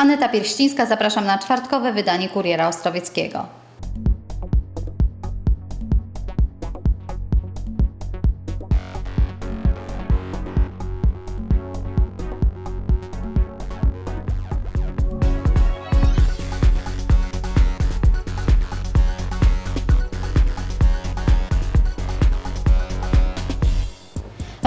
Aneta Pierścińska, zapraszam na czwartkowe wydanie Kuriera Ostrowieckiego.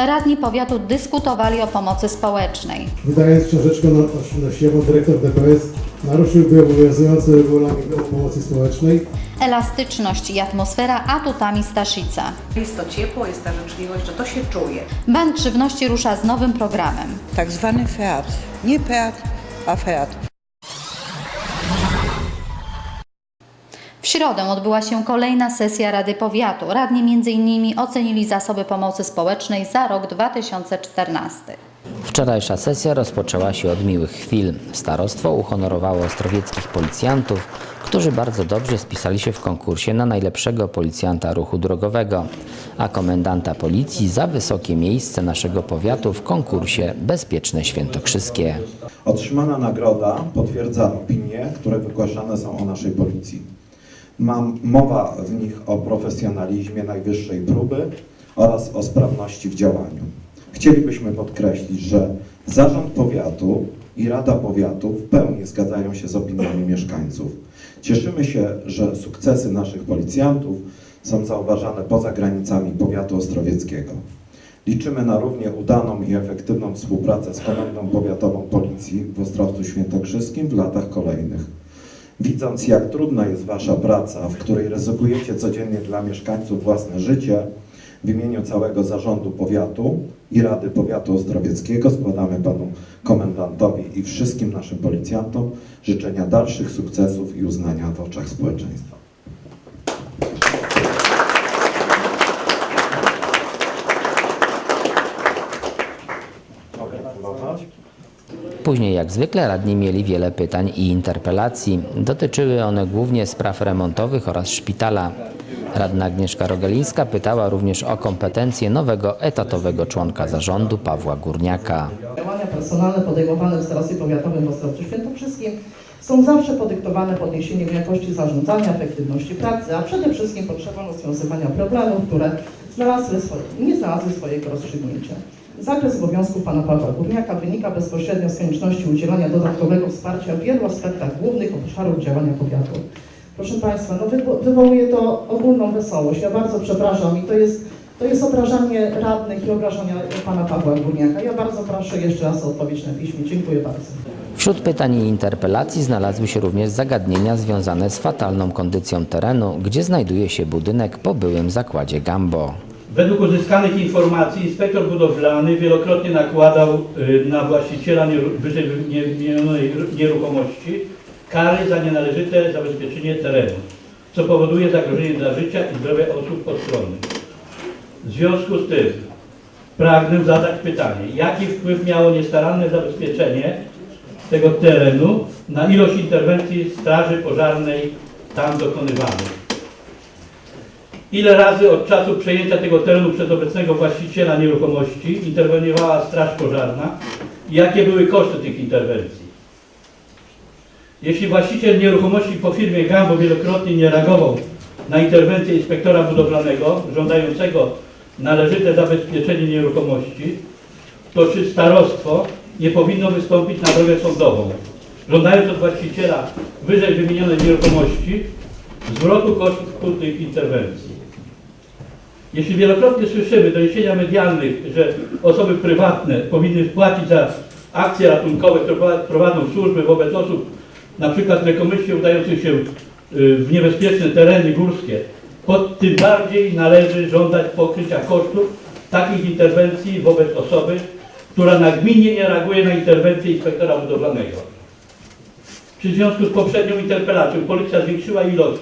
Radni powiatu dyskutowali o pomocy społecznej. Wydając książeczkę no- nosiową, dyrektor DPS naruszyłby obowiązujące regulamin o pomocy społecznej. Elastyczność i atmosfera atutami Staszica. Jest to ciepło, jest ta życzliwość, że to się czuje. Bank Żywności rusza z nowym programem. tak zwany FEAT. Nie PEAT, a FEAT. Środę odbyła się kolejna sesja Rady Powiatu. Radni m.in. ocenili zasoby pomocy społecznej za rok 2014. Wczorajsza sesja rozpoczęła się od miłych chwil. Starostwo uhonorowało ostrowieckich policjantów, którzy bardzo dobrze spisali się w konkursie na najlepszego policjanta ruchu drogowego, a komendanta policji za wysokie miejsce naszego powiatu w konkursie Bezpieczne Świętokrzyskie. Otrzymana nagroda potwierdza opinie, które wygłaszane są o naszej policji. Mam mowa w nich o profesjonalizmie najwyższej próby oraz o sprawności w działaniu. Chcielibyśmy podkreślić, że Zarząd Powiatu i Rada Powiatu w pełni zgadzają się z opiniami mieszkańców. Cieszymy się, że sukcesy naszych policjantów są zauważane poza granicami powiatu ostrowieckiego. Liczymy na równie udaną i efektywną współpracę z Komendą Powiatową Policji w Ostrowcu Świętokrzyskim w latach kolejnych. Widząc, jak trudna jest Wasza praca, w której ryzykujecie codziennie dla mieszkańców własne życie, w imieniu całego zarządu powiatu i Rady Powiatu Ostrowieckiego składamy Panu Komendantowi i wszystkim naszym policjantom życzenia dalszych sukcesów i uznania w oczach społeczeństwa. Mogę próbować? Później, jak zwykle, radni mieli wiele pytań i interpelacji. Dotyczyły one głównie spraw remontowych oraz szpitala. Radna Agnieszka Rogalińska pytała również o kompetencje nowego etatowego członka zarządu Pawła Górniaka. Działania personalne podejmowane w Starostwie Powiatowym w Ostrowcu Świętokrzyskim są zawsze podyktowane podniesieniem jakości zarządzania, efektywności pracy, a przede wszystkim potrzebą rozwiązywania problemów, które znalazły swoje, nie znalazły swojego rozstrzygnięcia. Zakres obowiązków pana Pawła Górniaka wynika bezpośrednio z konieczności udzielania dodatkowego wsparcia w wielu aspektach głównych obszarów działania powiatu. Proszę Państwa, no wywo- wywołuje to ogólną wesołość. Ja bardzo przepraszam i to jest, to jest obrażanie radnych i obrażania pana Pawła Górniaka. Ja bardzo proszę jeszcze raz o odpowiedź na piśmie. Dziękuję bardzo. Wśród pytań i interpelacji znalazły się również zagadnienia związane z fatalną kondycją terenu, gdzie znajduje się budynek po byłym zakładzie Gambo. Według uzyskanych informacji inspektor budowlany wielokrotnie nakładał y, na właściciela wyżej wymienionej nieruchomości kary za nienależyte zabezpieczenie terenu, co powoduje zagrożenie dla życia i zdrowia osób postronnych. W związku z tym pragnę zadać pytanie, jaki wpływ miało niestaranne zabezpieczenie tego terenu na ilość interwencji Straży Pożarnej tam dokonywanych? Ile razy od czasu przejęcia tego terenu przez obecnego właściciela nieruchomości interweniowała Straż Pożarna i jakie były koszty tych interwencji? Jeśli właściciel nieruchomości po firmie Gambo wielokrotnie nie reagował na interwencję inspektora budowlanego żądającego należyte zabezpieczenie nieruchomości, to czy starostwo nie powinno wystąpić na drogę sądową, żądając od właściciela wyżej wymienionej nieruchomości zwrotu kosztów tych interwencji? Jeśli wielokrotnie słyszymy doniesienia medialnych, że osoby prywatne powinny płacić za akcje ratunkowe, które prowa- prowadzą służby wobec osób przykład lekomyślnie udających się y, w niebezpieczne tereny górskie, pod tym bardziej należy żądać pokrycia kosztów takich interwencji wobec osoby, która nagminnie nie reaguje na interwencję inspektora budowlanego. W związku z poprzednią interpelacją policja zwiększyła ilość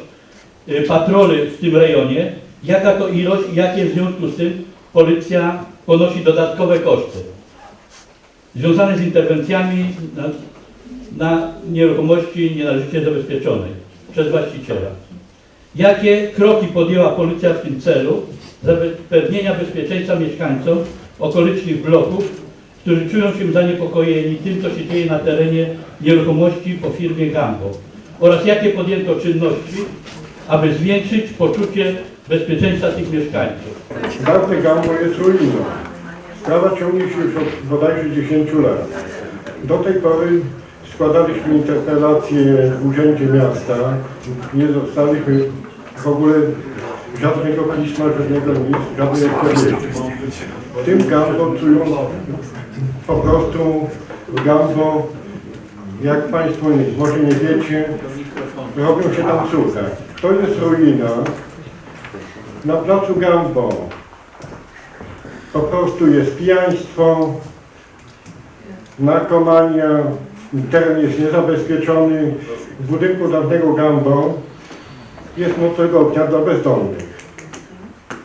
y, patroli w tym rejonie, jaka to ilość i jakie w związku z tym policja ponosi dodatkowe koszty związane z interwencjami na, na nieruchomości nienależycie zabezpieczonej przez właściciela. Jakie kroki podjęła policja w tym celu zapewnienia bezpieczeństwa mieszkańcom okolicznych bloków którzy czują się zaniepokojeni tym, co się dzieje na terenie nieruchomości po firmie Gambo oraz jakie podjęto czynności, aby zwiększyć poczucie bezpieczeństwa tych mieszkańców. Dawne Gambo jest ruiną. Sprawa ciągnie się już od bodajże 10 lat. Do tej pory składaliśmy interpelacje w Urzędzie Miasta. Nie dostaliśmy w ogóle żadnego pisma, żadnego nic, żadnej odpowiedzi. Tym Gambo czują po prostu Gambo, jak Państwo może nie wiecie, robią się tam cuda. To jest ruina na placu Gambo po prostu jest pijaństwo, narkomania, teren jest niezabezpieczony. W budynku dawnego Gambo jest nocnego ognia dla bezdomnych.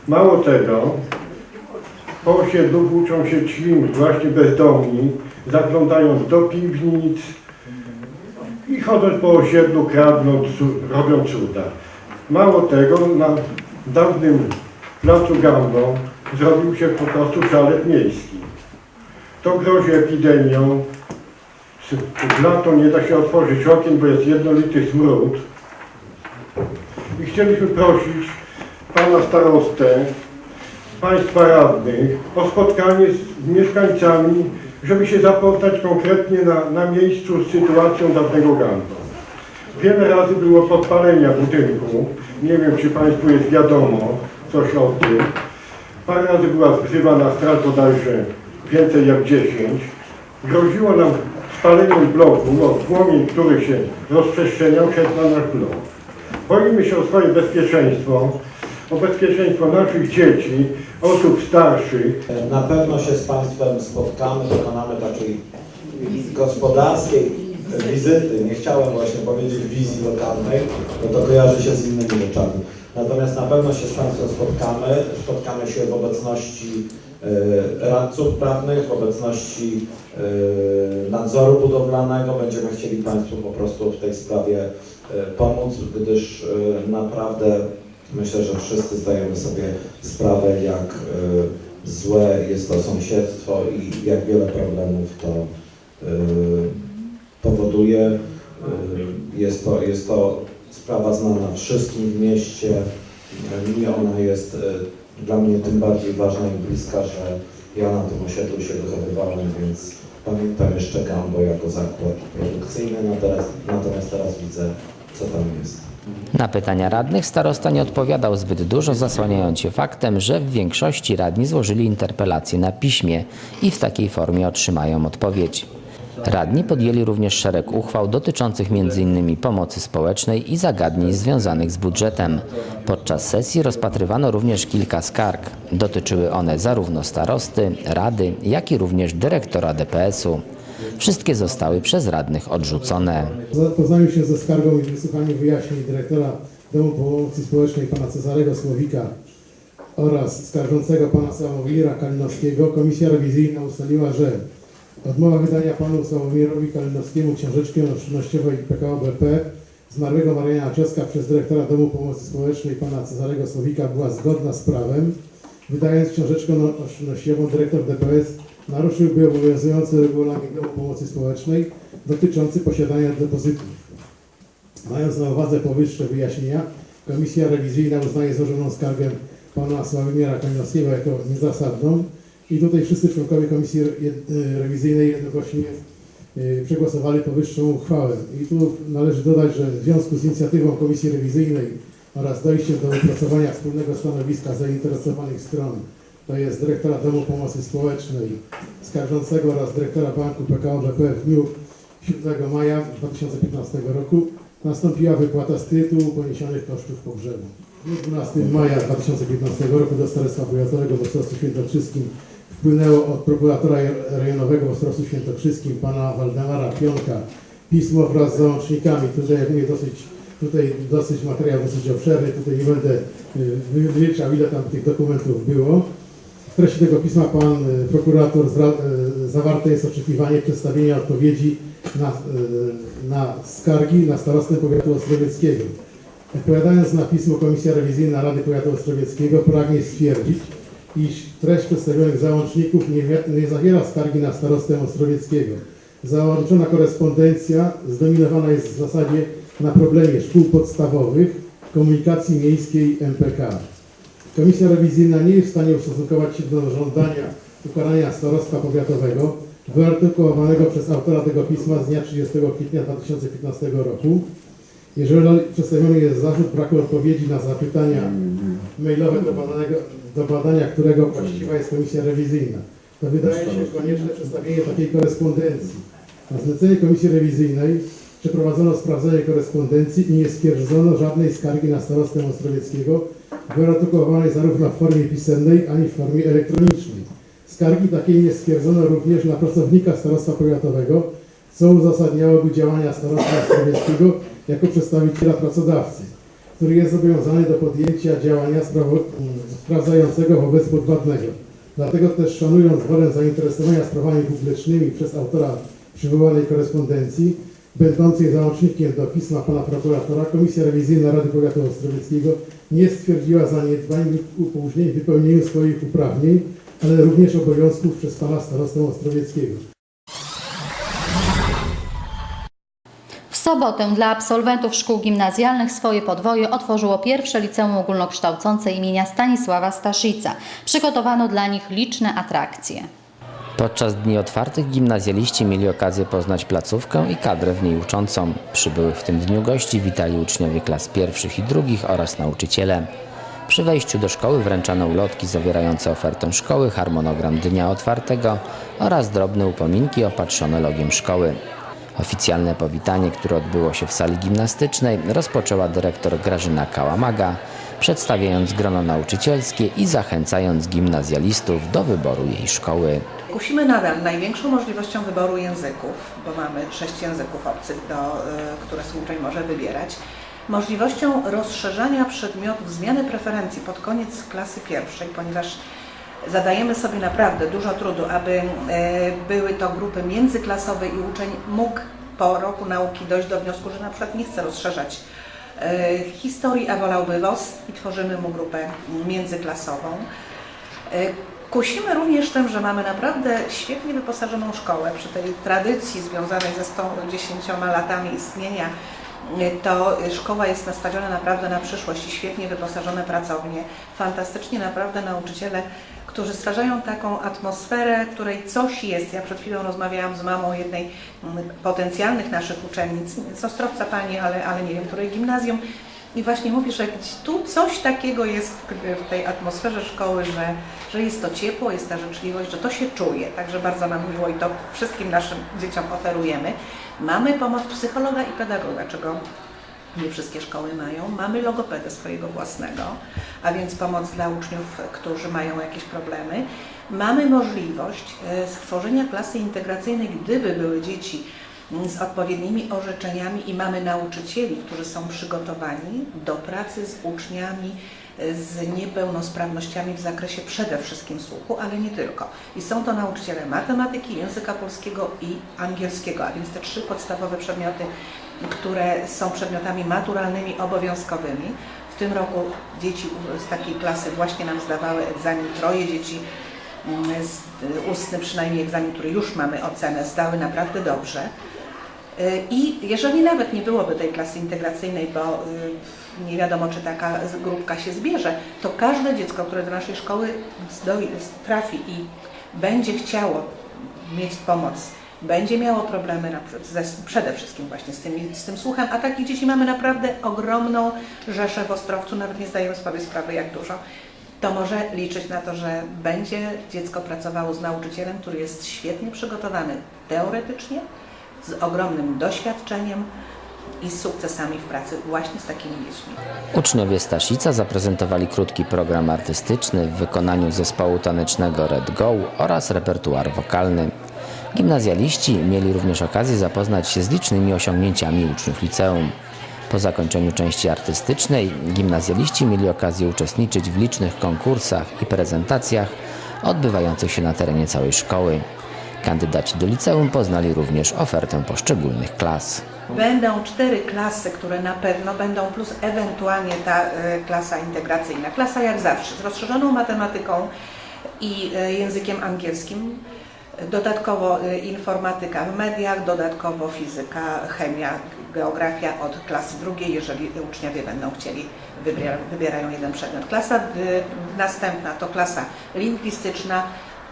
Mało tego, po osiedlu włóczą się ci właśnie bezdomni, zaglądając do piwnic i chodząc po osiedlu, kradną, cu- robią cuda. Mało tego, na dawnym placu Gambo zrobił się po prostu szalet miejski. To grozi epidemią. W lato nie da się otworzyć okien, bo jest jednolity smród. I chcieliśmy prosić pana starostę, państwa radnych o spotkanie z mieszkańcami, żeby się zapoznać konkretnie na, na miejscu z sytuacją dawnego Gambo. Wiele razy było podpalenia budynku. Nie wiem, czy Państwu jest wiadomo coś o tym. Parę razy była wzywana straż bodajże więcej jak 10. Groziło nam spaleniem bloku, bo płomień, który się rozprzestrzeniał, szedł na nasz blok. Boimy się o swoje bezpieczeństwo, o bezpieczeństwo naszych dzieci, osób starszych. Na pewno się z Państwem spotkamy, dokonamy takiej gospodarskiej wizyty. Nie chciałem właśnie powiedzieć wizji lokalnej, bo to kojarzy się z innymi rzeczami. Natomiast na pewno się z Państwem spotkamy. Spotkamy się w obecności e, radców prawnych, w obecności e, nadzoru budowlanego. Będziemy chcieli Państwu po prostu w tej sprawie e, pomóc, gdyż naprawdę myślę, że wszyscy zdajemy sobie sprawę, jak złe jest to sąsiedztwo i jak wiele problemów to powoduje. Y, Jest to, jest to sprawa znana wszystkim w mieście. Mi ona jest y, dla mnie tym bardziej ważna i bliska, że ja na tym osiedlu się wychowywałem, więc pamiętam jeszcze Gambo jako zakład produkcyjny, natomiast, natomiast teraz widzę, co tam jest. Na pytania radnych starosta nie odpowiadał zbyt dużo, zasłaniając się faktem, że w większości radni złożyli interpelacje na piśmie i w takiej formie otrzymają odpowiedź. Radni podjęli również szereg uchwał dotyczących m.in. pomocy społecznej i zagadnień związanych z budżetem. Podczas sesji rozpatrywano również kilka skarg. Dotyczyły one zarówno starosty, rady, jak i również dyrektora DPS-u. Wszystkie zostały przez radnych odrzucone. W zapoznaniu się ze skargą i wysłuchaniu wyjaśnień dyrektora Domu Pomocy Społecznej pana Cezarego Słowika oraz skarżącego pana Sławomira Kalinowskiego, komisja rewizyjna ustaliła, że odmowa wydania panu Sławomirowi Kalinowskiemu książeczki oszczędnościowej PKO BP zmarłego Mariana Cioska przez dyrektora Domu Pomocy Społecznej pana Cezarego Słowika była zgodna z prawem. Wydając książeczkę oszczędnościową, dyrektor DPS naruszyłby obowiązujący regulamin Domu Pomocy Społecznej dotyczący posiadania depozytów. Mając na uwadze powyższe wyjaśnienia, Komisja Rewizyjna uznaje złożoną skargę pana Sławomira Kalinowskiego jako niezasadną i tutaj wszyscy członkowie Komisji y, Rewizyjnej jednogłośnie y, przegłosowali powyższą uchwałę. I tu należy dodać, że w związku z inicjatywą Komisji Rewizyjnej oraz dojściem do wypracowania wspólnego stanowiska zainteresowanych stron, to jest dyrektora Domu Pomocy Społecznej, skarżącego oraz dyrektora Banku PKO BP w dniu 7 maja 2015 roku nastąpiła wypłata z tytułu poniesionych kosztów pogrzebu. W dniu 12 maja 2015 roku do Starostwa Powiatowego w Ostrowcu Świętokrzyskim wpłynęło od prokuratora rejonowego w Ostrowcu Świętokrzyskim pana Waldemara Pionka pismo wraz z załącznikami. Tutaj jak mówię dosyć, tutaj dosyć materiał dosyć obszerny, tutaj nie będę y, wy- wyliczał ile tam tych dokumentów było. W treści tego pisma pan y, prokurator y, zawarte jest oczekiwanie przedstawienia odpowiedzi na, na skargi na starostę powiatu ostrowieckiego. Odpowiadając na pismo Komisja Rewizyjna Rady Powiatu Ostrowieckiego pragnie stwierdzić, iż treść przedstawionych załączników nie, nie zawiera skargi na starostę Ostrowieckiego. Załączona korespondencja zdominowana jest w zasadzie na problemie szkół podstawowych, komunikacji miejskiej MPK. Komisja rewizyjna nie jest w stanie ustosunkować się do żądania ukarania starostwa powiatowego wyartykułowanego przez autora tego pisma z dnia 30 kwietnia 2015 roku. Jeżeli przedstawiony jest zarzut braku odpowiedzi na zapytania mailowe, do, badanego, do badania którego właściwa jest komisja rewizyjna, to wydaje się konieczne przedstawienie takiej korespondencji. Na zlecenie komisji rewizyjnej przeprowadzono sprawdzenie korespondencji i nie stwierdzono żadnej skargi na starostę Ostrowieckiego, wyartykułowanej zarówno w formie pisemnej, ani w formie elektronicznej. Skargi takiej nie stwierdzono również na pracownika starostwa powiatowego, co uzasadniałoby działania starostwa Ostrowieckiego jako przedstawiciela pracodawcy, który jest zobowiązany do podjęcia działania sprawdzającego wobec podwładnego. Dlatego też szanując wolę zainteresowania sprawami publicznymi przez autora przywołanej korespondencji, będącej załącznikiem do pisma pana prokuratora, Komisja Rewizyjna Rady Powiatu Ostrowieckiego nie stwierdziła zaniedbań lub opóźnień w wypełnieniu swoich uprawnień, ale również obowiązków przez pana starostę Ostrowieckiego. Sobotę dla absolwentów szkół gimnazjalnych swoje podwoje otworzyło pierwsze liceum ogólnokształcące imienia Stanisława Staszica. Przygotowano dla nich liczne atrakcje. Podczas dni otwartych gimnazjaliści mieli okazję poznać placówkę i kadrę w niej uczącą. Przybyłych w tym dniu gości witali uczniowie klas pierwszych i drugich oraz nauczyciele. Przy wejściu do szkoły wręczano ulotki zawierające ofertę szkoły, harmonogram dnia otwartego oraz drobne upominki opatrzone logiem szkoły. Oficjalne powitanie, które odbyło się w sali gimnastycznej, rozpoczęła dyrektor Grażyna Kałamaga, przedstawiając grono nauczycielskie i zachęcając gimnazjalistów do wyboru jej szkoły. Kusimy nadal największą możliwością wyboru języków, bo mamy sześć języków obcych, do, y, które uczeń może wybierać. Możliwością rozszerzania przedmiotów, zmiany preferencji pod koniec klasy pierwszej, ponieważ zadajemy sobie naprawdę dużo trudu, aby y, były to grupy międzyklasowe i uczeń mógł po roku nauki dojść do wniosku, że na przykład nie chce rozszerzać y, historii, a wolałby WOS i tworzymy mu grupę międzyklasową. Y, Kusimy również tym, że mamy naprawdę świetnie wyposażoną szkołę. Przy tej tradycji związanej ze 110 latami istnienia, to szkoła jest nastawiona naprawdę na przyszłość i świetnie wyposażone pracownie. Fantastycznie naprawdę nauczyciele, którzy stwarzają taką atmosferę, której coś jest. Ja przed chwilą rozmawiałam z mamą jednej mm, potencjalnych naszych uczennic, z Ostrowca Pani, ale, ale nie wiem, której gimnazjum. I właśnie mówi, że tu coś takiego jest w- tej atmosferze szkoły, że, że jest to ciepło, jest ta życzliwość, że to się czuje. Także bardzo nam miło i to wszystkim naszym dzieciom oferujemy. Mamy pomoc psychologa i pedagoga, czego nie wszystkie szkoły mają. Mamy logopedę swojego własnego, a więc pomoc dla uczniów, którzy mają jakieś problemy. Mamy możliwość e, stworzenia klasy integracyjnej, gdyby były dzieci z odpowiednimi orzeczeniami i mamy nauczycieli, którzy są przygotowani do pracy z uczniami e, z niepełnosprawnościami w zakresie przede wszystkim słuchu, ale nie tylko. I są to nauczyciele matematyki, języka polskiego i angielskiego, a więc te trzy podstawowe przedmioty, które są przedmiotami maturalnymi obowiązkowymi. W tym roku dzieci z takiej klasy właśnie nam zdawały egzamin, troje dzieci mm, z, ustny przynajmniej egzamin, który już mamy ocenę, zdały naprawdę dobrze. Y, I jeżeli nawet nie byłoby tej klasy integracyjnej, bo y, nie wiadomo, czy taka grupka się zbierze, to każde dziecko, które do naszej szkoły trafi i będzie chciało mieć pomoc, będzie miało problemy na, ze, przede wszystkim właśnie z, tymi, z tym słuchem, a takich dzieci mamy naprawdę ogromną rzeszę w Ostrowcu, nawet nie zdajemy sobie sprawy jak dużo, to może liczyć na to, że będzie dziecko pracowało z nauczycielem, który jest świetnie przygotowany teoretycznie, z ogromnym doświadczeniem i z sukcesami w pracy właśnie z takimi dziećmi. Uczniowie Stasica zaprezentowali krótki program artystyczny w wykonaniu zespołu tanecznego Red Go oraz repertuar wokalny. Gimnazjaliści mieli również okazję zapoznać się z licznymi osiągnięciami uczniów liceum. Po zakończeniu części artystycznej gimnazjaliści mieli okazję uczestniczyć w licznych konkursach i prezentacjach odbywających się na terenie całej szkoły. Kandydaci do liceum poznali również ofertę poszczególnych klas. Będą cztery klasy, które na pewno będą, plus ewentualnie ta e, klasa integracyjna. Klasa jak zawsze, z rozszerzoną matematyką, i e, językiem angielskim. Dodatkowo e, informatyka w mediach, dodatkowo fizyka, chemia, geografia od klasy drugiej, jeżeli uczniowie będą chcieli, wybiera, wybierają jeden przedmiot. Klasa następna to klasa lingwistyczna,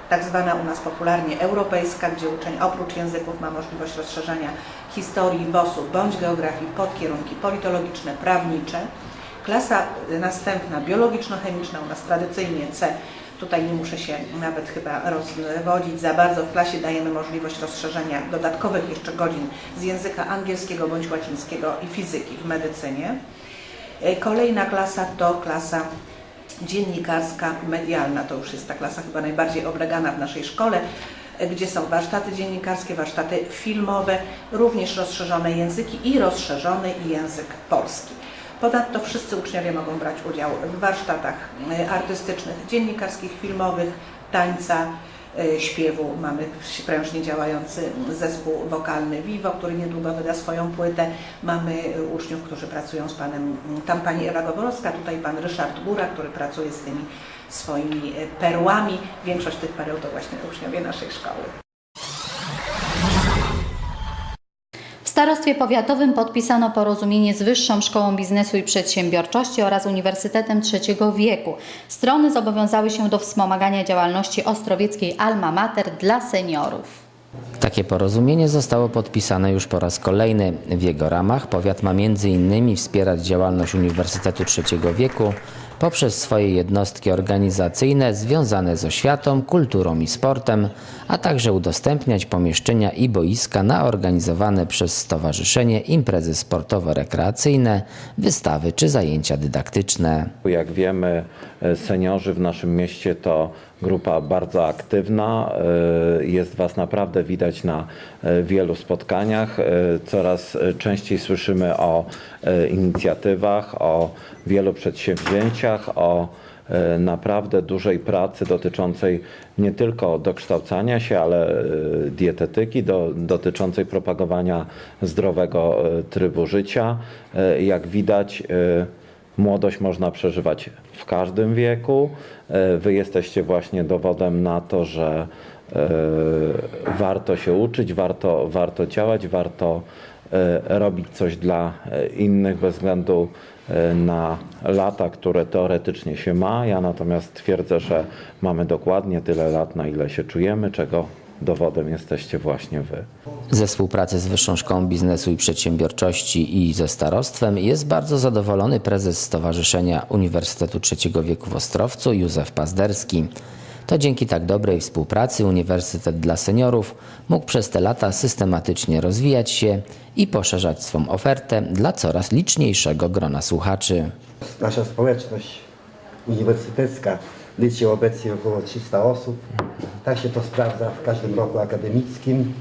tak zwana u nas popularnie europejska, gdzie uczeń oprócz języków ma możliwość rozszerzania historii WOS-u bądź geografii pod kierunki politologiczne, prawnicze. Klasa następna biologiczno-chemiczna, u nas tradycyjnie C. Tutaj nie muszę się nawet chyba rozwodzić za bardzo. W klasie dajemy możliwość rozszerzenia dodatkowych jeszcze godzin z języka angielskiego bądź łacińskiego i fizyki w medycynie. Y, Kolejna klasa to klasa dziennikarska, medialna. To już jest ta klasa chyba najbardziej oblegana w naszej szkole, gdzie są warsztaty dziennikarskie, warsztaty filmowe, również rozszerzone języki i rozszerzony język polski. Ponadto wszyscy uczniowie mogą brać udział w warsztatach e, artystycznych, dziennikarskich, filmowych, tańca, śpiewu. Mamy prężnie działający zespół wokalny Vivo, który niedługo wyda swoją płytę. Mamy uczniów, którzy pracują z panem, tam pani Ewa Goborowska, tutaj pan Ryszard Góra, który pracuje z tymi swoimi e, perłami. Większość tych pereł to właśnie uczniowie naszej szkoły. Starostwie powiatowym podpisano porozumienie z Wyższą Szkołą Biznesu i Przedsiębiorczości oraz Uniwersytetem Trzeciego Wieku. Strony zobowiązały się do wspomagania działalności ostrowieckiej Alma Mater dla seniorów. Takie porozumienie zostało podpisane już po raz kolejny. W jego ramach powiat ma m.in. wspierać działalność Uniwersytetu Trzeciego Wieku poprzez swoje jednostki organizacyjne związane z oświatą, kulturą i sportem, a także udostępniać pomieszczenia i boiska na organizowane przez stowarzyszenie imprezy sportowo-rekreacyjne, wystawy czy zajęcia dydaktyczne. Jak wiemy, seniorzy w naszym mieście to grupa bardzo aktywna. E, Jest Was naprawdę widać na e, wielu spotkaniach. E, Coraz częściej słyszymy o inicjatywach, o wielu przedsięwzięciach, o naprawdę dużej pracy dotyczącej nie tylko dokształcania się, ale dietetyki, do, dotyczącej propagowania zdrowego trybu życia. Jak widać, Młodość można przeżywać w każdym wieku. E, Wy jesteście właśnie dowodem na to, że e, warto się uczyć, warto, warto działać, warto e, robić coś dla innych bez względu na lata, które teoretycznie się ma. Ja natomiast twierdzę, że mamy dokładnie tyle lat, na ile się czujemy, czego dowodem jesteście właśnie Wy. Ze współpracy z Wyższą Szkołą Biznesu i Przedsiębiorczości i ze starostwem jest bardzo zadowolony prezes Stowarzyszenia Uniwersytetu Trzeciego Wieku w Ostrowcu Józef Pazderski. To dzięki tak dobrej współpracy Uniwersytet dla Seniorów mógł przez te lata systematycznie rozwijać się i poszerzać swą ofertę dla coraz liczniejszego grona słuchaczy. Nasza społeczność uniwersytecka liczy obecnie około 300 osób. Tak się to sprawdza w każdym roku akademickim.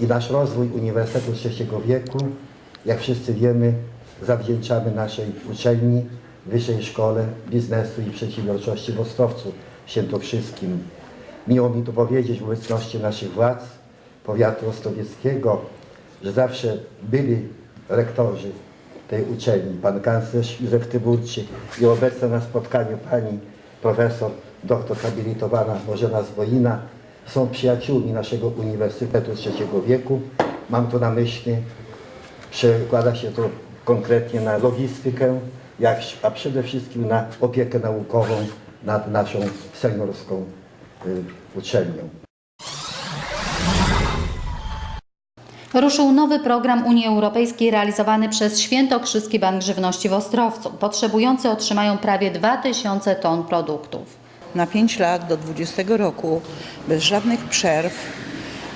I nasz rozwój Uniwersytetu Trzeciego Wieku, jak wszyscy wiemy, zawdzięczamy naszej uczelni, Wyższej Szkole Biznesu i Przedsiębiorczości w Ostrowcu Świętokrzyskim. Miło mi tu powiedzieć w obecności naszych władz powiatu ostrowieckiego, że zawsze byli rektorzy tej uczelni, pan kanclerz Józef Tyburczy i obecna na spotkaniu pani profesor doktor habilitowana Bożena Zwoina są przyjaciółmi naszego Uniwersytetu Trzeciego Wieku. Mam tu na myśli, przekłada się to konkretnie na logistykę, jak, a przede wszystkim na opiekę naukową nad naszą seniorską y, uczelnią. Ruszył nowy program Unii Europejskiej realizowany przez Świętokrzyski Bank Żywności w Ostrowcu. Potrzebujący otrzymają prawie 2000 ton produktów. Na 5 lat do 20 roku bez żadnych przerw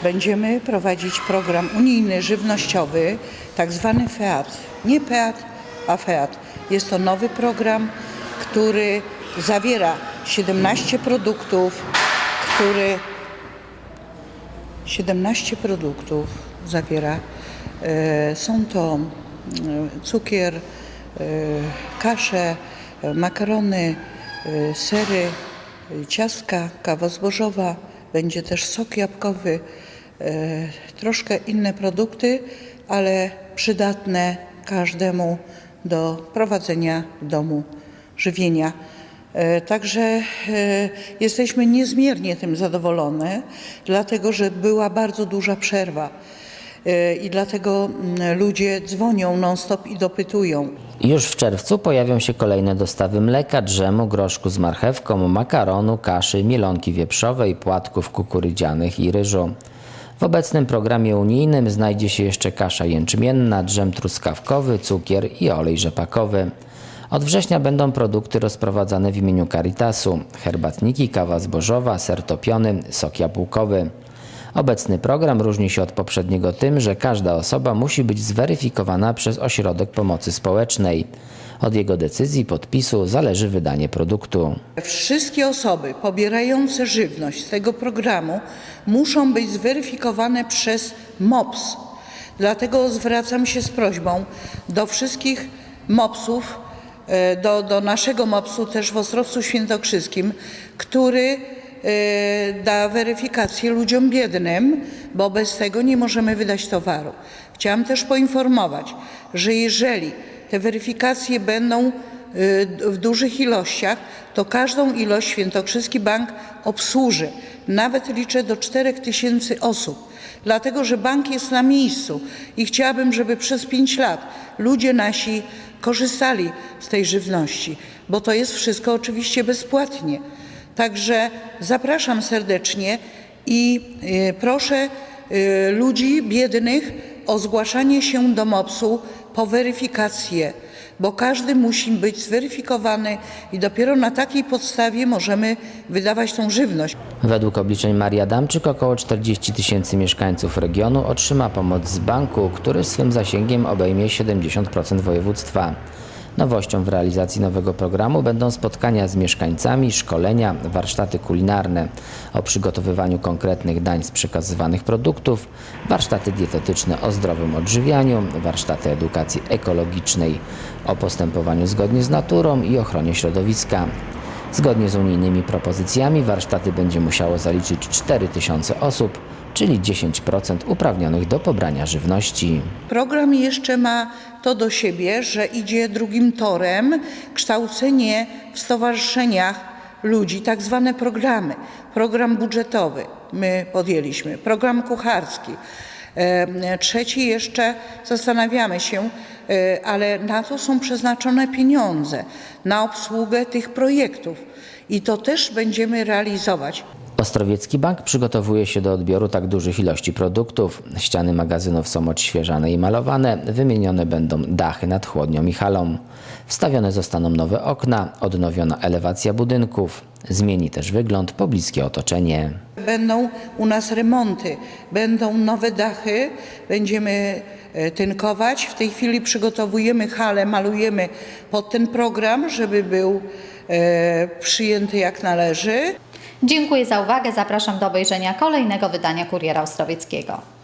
będziemy prowadzić program unijny żywnościowy, tak zwany FEAT. Nie PEAT, a FEAT. Jest to nowy program, który zawiera 17 produktów, który 17 produktów zawiera. E, Są to e, cukier, e, kasze, makarony, e, sery, ciastka, kawa zbożowa, będzie też sok jabłkowy, troszkę inne produkty, ale przydatne każdemu do prowadzenia w domu żywienia. Także jesteśmy niezmiernie tym zadowolone, dlatego że była bardzo duża przerwa i dlatego mm, ludzie dzwonią non-stop i dopytują. Już w czerwcu pojawią się kolejne dostawy mleka, drzemu, groszku z marchewką, makaronu, kaszy, mielonki wieprzowej, płatków kukurydzianych i ryżu. W obecnym programie unijnym znajdzie się jeszcze kasza jęczmienna, drzem truskawkowy, cukier i olej rzepakowy. Od września będą produkty rozprowadzane w imieniu Caritasu: herbatniki, kawa zbożowa, ser topiony, sok jabłkowy. Obecny program różni się od poprzedniego tym, że każda osoba musi być zweryfikowana przez ośrodek pomocy społecznej. Od jego decyzji, podpisu zależy wydanie produktu. Wszystkie osoby pobierające żywność z tego programu muszą być zweryfikowane przez MOPS. Dlatego zwracam się z prośbą do wszystkich MOPSów, e, do, do naszego MOPSu też w Ostrowcu Świętokrzyskim, który da weryfikację ludziom biednym, bo bez tego nie możemy wydać towaru. Chciałam też poinformować, że jeżeli te weryfikacje będą y, w dużych ilościach, to każdą ilość Świętokrzyski Bank obsłuży. Nawet liczę do 4 tysięcy osób, dlatego że bank jest na miejscu i chciałabym, żeby przez 5 lat ludzie nasi korzystali z tej żywności, bo to jest wszystko oczywiście bezpłatnie. Także zapraszam serdecznie i y, proszę y, ludzi biednych o zgłaszanie się do MOPS-u po weryfikację, bo każdy musi być zweryfikowany i dopiero na takiej podstawie możemy wydawać tą żywność. Według obliczeń Marii Adamczyk około 40 tysięcy mieszkańców regionu otrzyma pomoc z banku, który swym zasięgiem obejmie 70% województwa. Nowością w realizacji nowego programu będą spotkania z mieszkańcami, szkolenia, warsztaty kulinarne. O przygotowywaniu konkretnych dań z przekazywanych produktów, warsztaty dietetyczne o zdrowym odżywianiu, warsztaty edukacji ekologicznej. O postępowaniu zgodnie z naturą i ochronie środowiska. Zgodnie z unijnymi propozycjami warsztaty będzie musiało zaliczyć 4000 osób, czyli 10% uprawnionych do pobrania żywności. Program jeszcze ma to do siebie, że idzie drugim torem kształcenie w stowarzyszeniach ludzi, tak zwane programy. Program budżetowy my podjęliśmy, program kucharski. E, Trzeci jeszcze zastanawiamy się, e, ale na to są przeznaczone pieniądze, na obsługę tych projektów i to też będziemy realizować. Ostrowiecki Bank przygotowuje się do odbioru tak dużych ilości produktów. Ściany magazynów są odświeżane i malowane, wymienione będą dachy nad chłodnią i halą. Wstawione zostaną nowe okna, odnowiona elewacja budynków. Zmieni też wygląd pobliskie otoczenie. Będą u nas remonty, będą nowe dachy, będziemy e, tynkować. W tej chwili przygotowujemy halę, malujemy pod ten program, żeby był e, przyjęty jak należy. Dziękuję za uwagę. Zapraszam do obejrzenia kolejnego wydania Kuriera Ostrowieckiego.